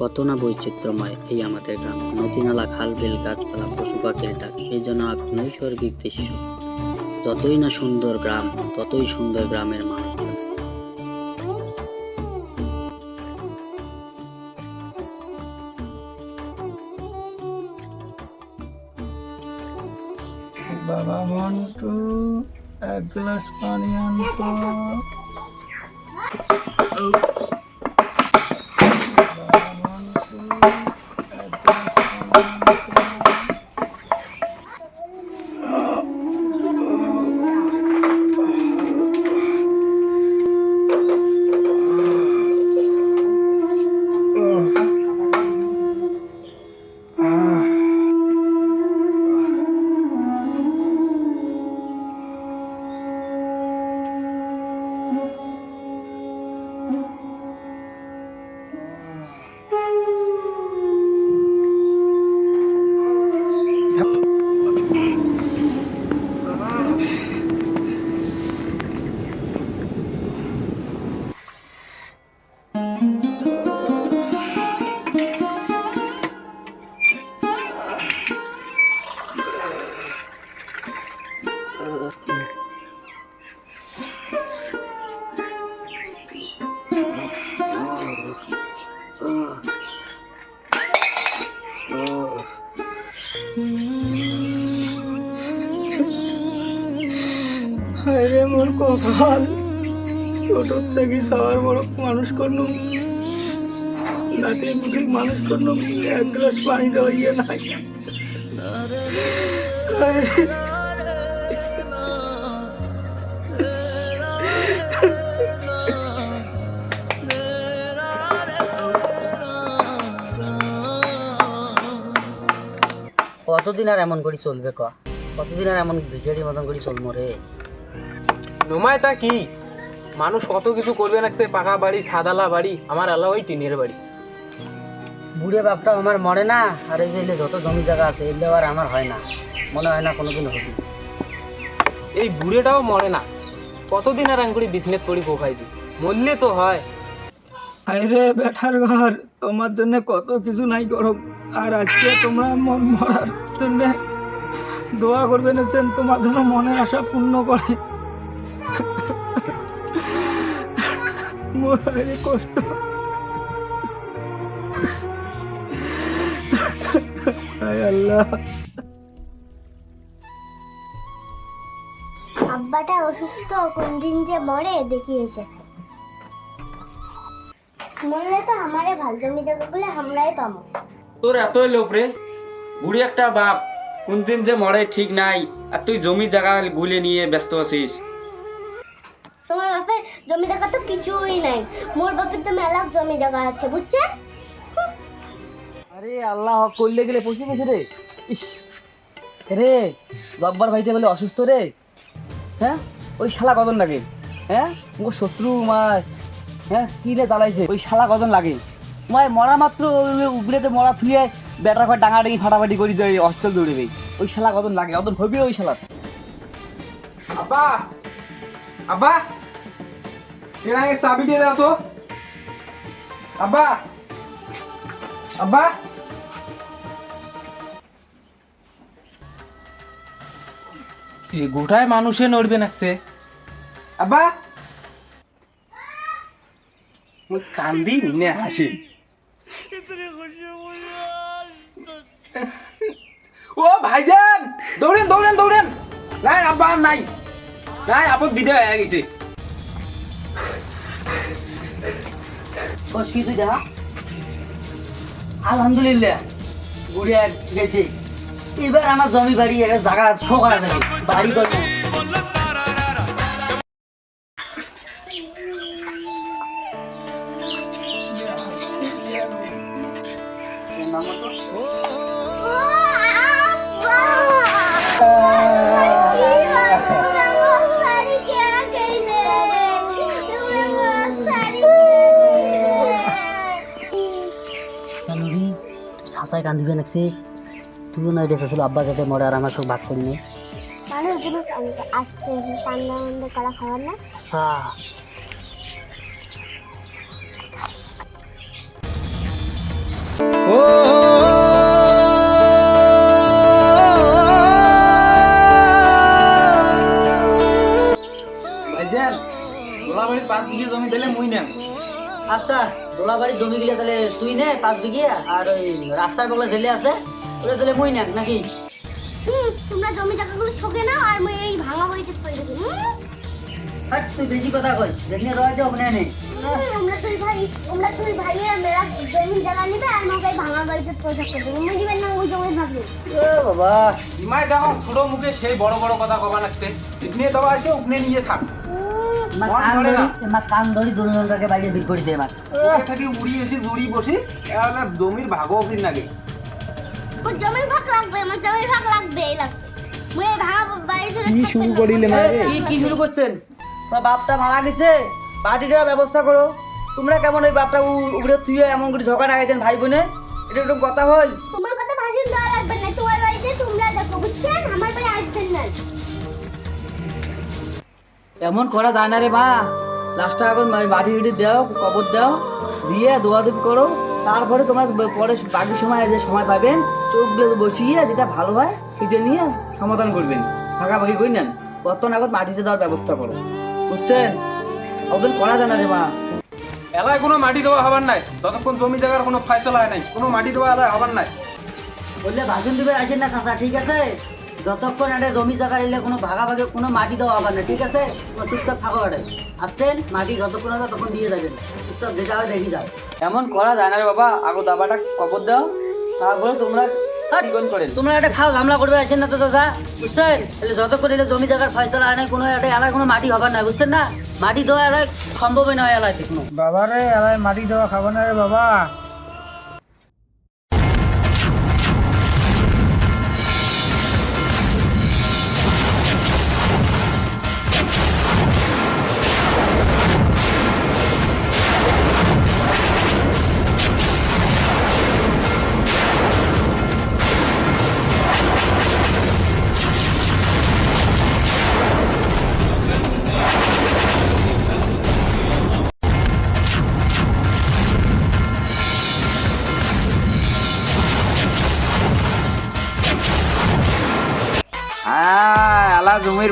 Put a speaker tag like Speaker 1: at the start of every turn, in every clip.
Speaker 1: কত না বৈচিত্র্যময় এই আমাদের গ্রাম। নদী নালা খাল বিল গাছপালা পশু পাখির ডাক এই যেন এক নৈসর্গিক দৃশ্য। যতই না সুন্দর গ্রাম, ততই সুন্দর গ্রামের মানুষজন
Speaker 2: বাবা মন্টু এক গ্লাস পানি আনতো। Thank you. আরে মোর কপাল। ছোট থেকে সবার বড় মানুষ করল নাতি মুখে মানুষ করল এক গ্লাস পানি দেওয়া ইয়ে নাই।
Speaker 1: কতদিন আর এমন করে চলবে কতদিন আর এমন ভিখারি মতন করে চলবো রে?
Speaker 3: নোমায় তা কি? মানুষ কত কিছু করবে না সে পাকা বাড়ি সাদালা বাড়ি আমার আল্লাহ ওই টিনের বাড়ি।
Speaker 1: বুড়ে বাপটা আমার মরে না আর এই যে যত জমি জায়গা আছে এলে আর আমার হয় না মনে হয় না কোনোদিন হবে।
Speaker 3: এই বুড়েটাও মরে না। কতদিন আর আঙ্গুড়ি বিজনেস করি পোখাই দি মরলে তো হয়।
Speaker 2: আরে বেঠার ঘর তোমার জন্য কত কিছু নাই করো আর আজকে তোমরা মন মরার জন্য দোয়া করবেন তোমার জন্য মনে আশা পূর্ণ করে। আরে কষ্ট আল্লাহ।
Speaker 4: আব্বাটা অসুস্থ কোন দিন যে মরে দেখিয়েছে মরলে তো আমারে ভালো জমি জায়গাগুলো আমরাই পাবো।
Speaker 5: তোর এতই লোভ রে? বুড়ি একটা বাপ কোন দিন যে মরে ঠিক নাই আর তুই জমি জায়গা গুলে নিয়ে ব্যস্ত আছিস।
Speaker 4: বাপের জমি জায়গা তো কিছুই নাই। মোর বাপের তো মেলা জমি জায়গা আছে বুঝছেন
Speaker 1: আরে আল্লাহ করলে গেলে পচে গেছে রে। ইস। রে জব্বার ভাইতে বলে অসুস্থ রে। হ্যাঁ? ওই শালা কজন লাগে? হ্যাঁ? মোর শত্রু মায়। হ্যাঁ? কি রে জ্বালাইছে? ওই শালা কজন লাগে? মায় মরা মাত্র উপরেতে মরা থুয়ে বেটার ঘর ডাঙাডাঙি ফাটাফাটি করি দেয় অস্ট্রেল দৌড়ে ওই শালা কজন লাগে? অত ভবি ওই শালা
Speaker 3: আব্বা! আব্বা! এর আগে চাবি দিয়ে দাও তো। আব্বা! আব্বা! এ গোটায় মানুষে নড়বে নাকছে। আব্বা! কান্দি নে হাসি। ও ভাইজান! দৌড়েন দৌড়েন দৌড়েন! নাই আব্বা নাই। নাই আপন বিদায় হয়ে গেছে।
Speaker 1: ও কি তুই দেখা? আলহামদুলিল্লাহ গুড়িয়া গেছি। এবার আমার জমি বাড়ি জায়গা শোকা আছে বাড়ি করব। saya kan di bener sih, tuh udah ada sesuatu
Speaker 4: abba ketemu orang ramah masuk ke aspek yang
Speaker 1: আচ্ছা বাড়ির জমি গিয়ে তাহলে তুই নে পাঁচ বিঘিয়া আর ওই রাস্তার বগলে ঝেলে আছে ওটা তাহলে মুই নেন নাকি?
Speaker 4: হুম, তোমরা জমি জায়গাগুলো ঠকে নাও আর মুই এই ভাঙা বাড়িতে চলে গেছি
Speaker 1: হাট, তুই বেশি কথা কই যেখানে রয়েছে ওখানে নে।
Speaker 4: আমরা ভাই আমরা জমি জায়গা নিবে আর আমাকে ভাঙা বাড়িতে থাকতে দেবে মুই দিবেন না ওই জমি ভাববে
Speaker 1: ও বাবা।
Speaker 3: ইমাই দেখো ছোট মুখে সেই বড় বড় কথা কবা লাগছে। এখানে দেওয়া আছে ওখানে নিয়ে থাক।
Speaker 1: কান
Speaker 3: ধরি না।
Speaker 1: আমার কান ধরি দুজনটাকে বাইরে বিক করে দে আমার
Speaker 3: ওখান থেকে উড়ি এসে জড়ি বসে জমির ভাগও ফির লাগে
Speaker 4: জমির ভাগ লাগবে আমার জমির ভাগ লাগবে লাগবে। মুই এই ভাঙা বাড়ি চলে
Speaker 3: কি শুরু করিলে
Speaker 1: কি কি শুরু করছেন? তোমার বাপটা মারা গেছে পার্টি দেওয়ার ব্যবস্থা করো। তোমরা কেমন ওই বাপটা উপরে তুই এমন করে ঝগড়া লাগাইছেন ভাই বোনে এটা একটু কথা হল
Speaker 4: তোমার কথা ভাষণ দেওয়া লাগবে না তোমার বাড়িতে তোমরা দেখো বুঝছেন? আমার বাড়ি আসবেন না।
Speaker 1: এমন করা যায় না রে মা লাস্টটা এখন মাটি টাটি দাও কবর দাও দিয়ে দোয়াদুপি করো। তারপরে তোমার পরে বাকি সময় যে সময় পাবেন চোখ দিয়ে বসিয়ে যেটা ভালো হয় সেটা নিয়ে সমাধান করবেন। ভাগাভাগি করি নেন বর্তমান আগত মাটিতে দেওয়ার ব্যবস্থা করো। বুঝছেন? ওদের করা যায় না রে মা।
Speaker 3: এলাকায় কোনো মাটি দেওয়া হবার নাই। যতক্ষণ জমি জায়গার কোনো ফয়সলা হয় নাই কোনো মাটি দেওয়া এলাকায় হবার নাই।
Speaker 1: বললে ভাষণ দিবে আসেন না চাচা ঠিক আছে? যতক্ষণ এটা জমি জায়গা এলে কোনো ভাগাভাগি কোনো মাটি দেওয়া হবে না ঠিক আছে? তোমরা চুপচাপ থাকো এটাই আসছেন মাটি যতক্ষণ হবে তখন দিয়ে যাবেন চুপচাপ যেটা হয় দেখি যাও। এমন করা যায় না রে বাবা। আগো দাবাটা কবর দাও তারপরে তোমরা তোমরা একটা খাও গামলা করবে আসেন না তো দাদা? বুঝছেন? তাহলে যতক্ষণ এটা জমি জায়গার ফয়সলা হয় না কোনো একটা এলাকায় কোনো মাটি হবে না বুঝছেন না? মাটি দেওয়া এলাকায় সম্ভবই নয় এলাকায় কোনো।
Speaker 2: বাবা রে এলাই মাটি দেওয়া খাব না রে বাবা।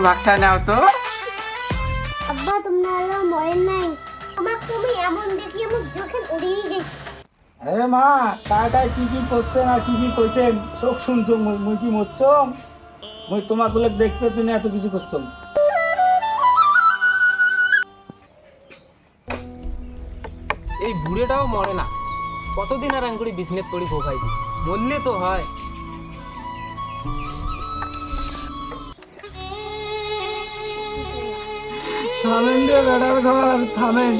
Speaker 5: ভাগটা নাও তো।
Speaker 4: আব্বা তোমরা আলো মরেন নাই। আমার তুমি এমন দেখি আমার যখন উড়িয়ে গেছি।
Speaker 2: আরে মা কার কি কি করছেন আর কি কি কইছেন সব শুনছো মুই মুই কি মরছম? মুই তোমাগুলো দেখতে তুমি এত কিছু করছ
Speaker 3: এই বুড়েটাও মরে না। কতদিন আর আঙ্গুড়ি বিজনেস করি খোখাই মরলে তো হয়।
Speaker 2: থামেন রে বেড়ার ঘর থামেন।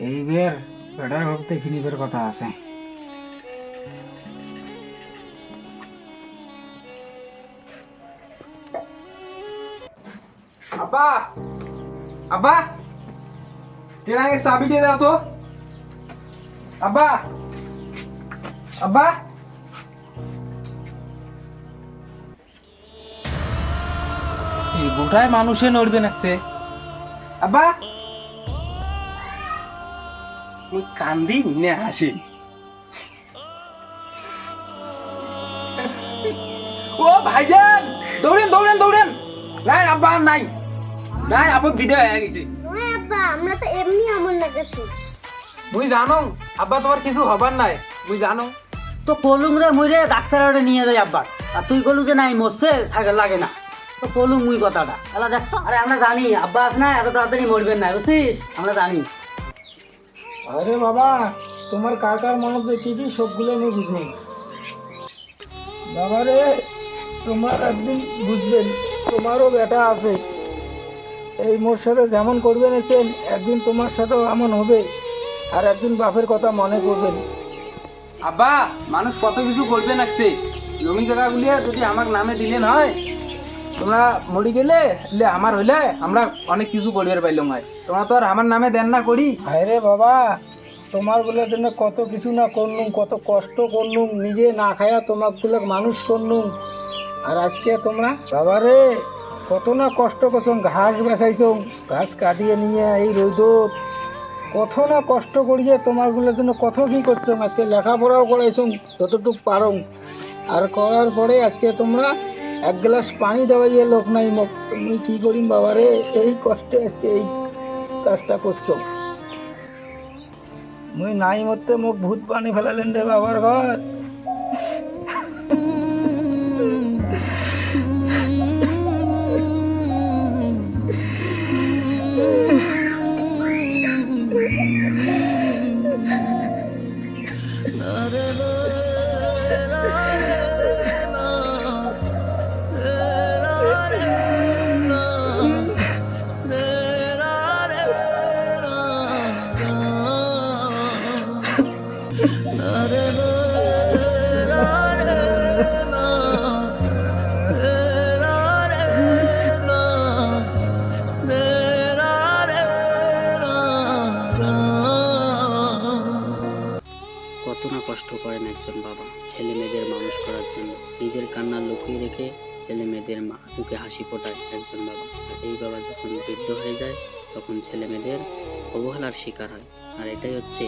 Speaker 2: এইবার বেড়ার ঘরতে ফিনিবের কথা আছে
Speaker 3: আব্বা আব্বা ট্রেনাকে চাবি দিয়ে দাও তো আব্বা আব্বা এই গোটায় মানুষে নড়বে নাকছে। আব্বা! কান্দি নে হাসি। ও ভাইজান! দৌড়েন দৌড়েন দৌড়েন! নাই আব্বা নাই। নাই আব্বা বিদায় হয়ে গেছে।
Speaker 4: আব্বা আমরা তো এমনি আমল
Speaker 3: মুই জানো আব্বা তোমার কিছু হবার নাই। মুই জানো।
Speaker 1: তো পলুং রে মুই রে ডাক্তার নিয়ে যাই আব্বা। আর তুই কলু যে নাই মরছে থাকে লাগে না। তো পলুং মুই কথাটা। এলা দেখ তো। আরে আমরা জানি আব্বা আছে না এত তাড়াতাড়ি মরবেন না বুঝছিস? আমরা জানি।
Speaker 2: আরে বাবা তোমার কার কার মনে যে কি কি সবগুলো আমি বুঝনি বাবা রে তোমার একদিন বুঝবেন তোমারও বেটা আছে। এই মোর সাথে যেমন করবেন এসেন একদিন তোমার সাথেও এমন হবে। আর একদিন বাপের কথা মনে করবেন।
Speaker 3: আব্বা মানুষ কত কিছু করবে নাকছে জমি জায়গাগুলি যদি আমার নামে দিলে নয় তোমরা মরি গেলে, লে আমার হইলে আমরা অনেক কিছু করিবার পাইলাম হয় তোমরা তো আর আমার নামে দেন না করি।
Speaker 2: হায় রে বাবা, তোমারগুলোর জন্য কত কিছু না করলুম, কত কষ্ট করলুম, নিজে না খায়া তোমারগুলো মানুষ করলুম। আর আজকে তোমরা, বাবা রে, কত না কষ্ট করছ, ঘাস বেসাইছো ঘাস কাটিয়ে নিয়ে এই রোদ। কত না কষ্ট করিয়ে তোমারগুলোর জন্য কত কি করছ, আজকে লেখাপড়াও করাইছো, যতটুকু পারো। আর করার পরে আজকে তোমরা এক গ্লাস পানি দেওয়াইয়ে লোক নাই তুমি কি করিম বাবা রে? এই কষ্টে আজকে এই কাজটা করছ। মুই নাই মরতে মোক ভূত পানি ফেলালেন রে বাবার ঘর।
Speaker 6: একজন বাবা। ছেলে মেয়েদের মানুষ করার জন্য। নিজের কান্না লুকিয়ে রেখে ছেলে মেয়েদের মা মুখে হাসি ফোটায় একজন বাবা। আর এই বাবা যখন বৃদ্ধ হয়ে যায়, তখন ছেলে মেয়েদের অবহেলার শিকার হয়। আর এটাই হচ্ছে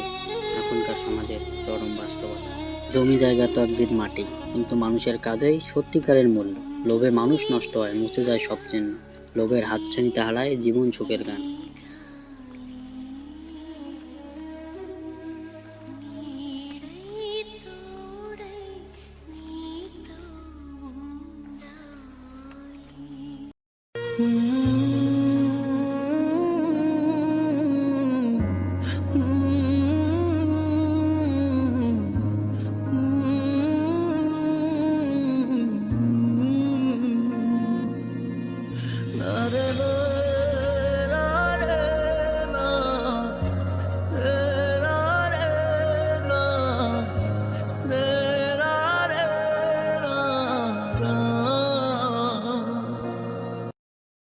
Speaker 6: এখনকার সমাজের চরম বাস্তবতা। জমি জায়গা তো একদিন মাটি, কিন্তু মানুষের কাজেই সত্যিকারের মূল্য। লোভে মানুষ নষ্ট হয়, মুছে যায় সব চিহ্ন। লোভের হাতছানিতে হারায় জীবন সুখের গান।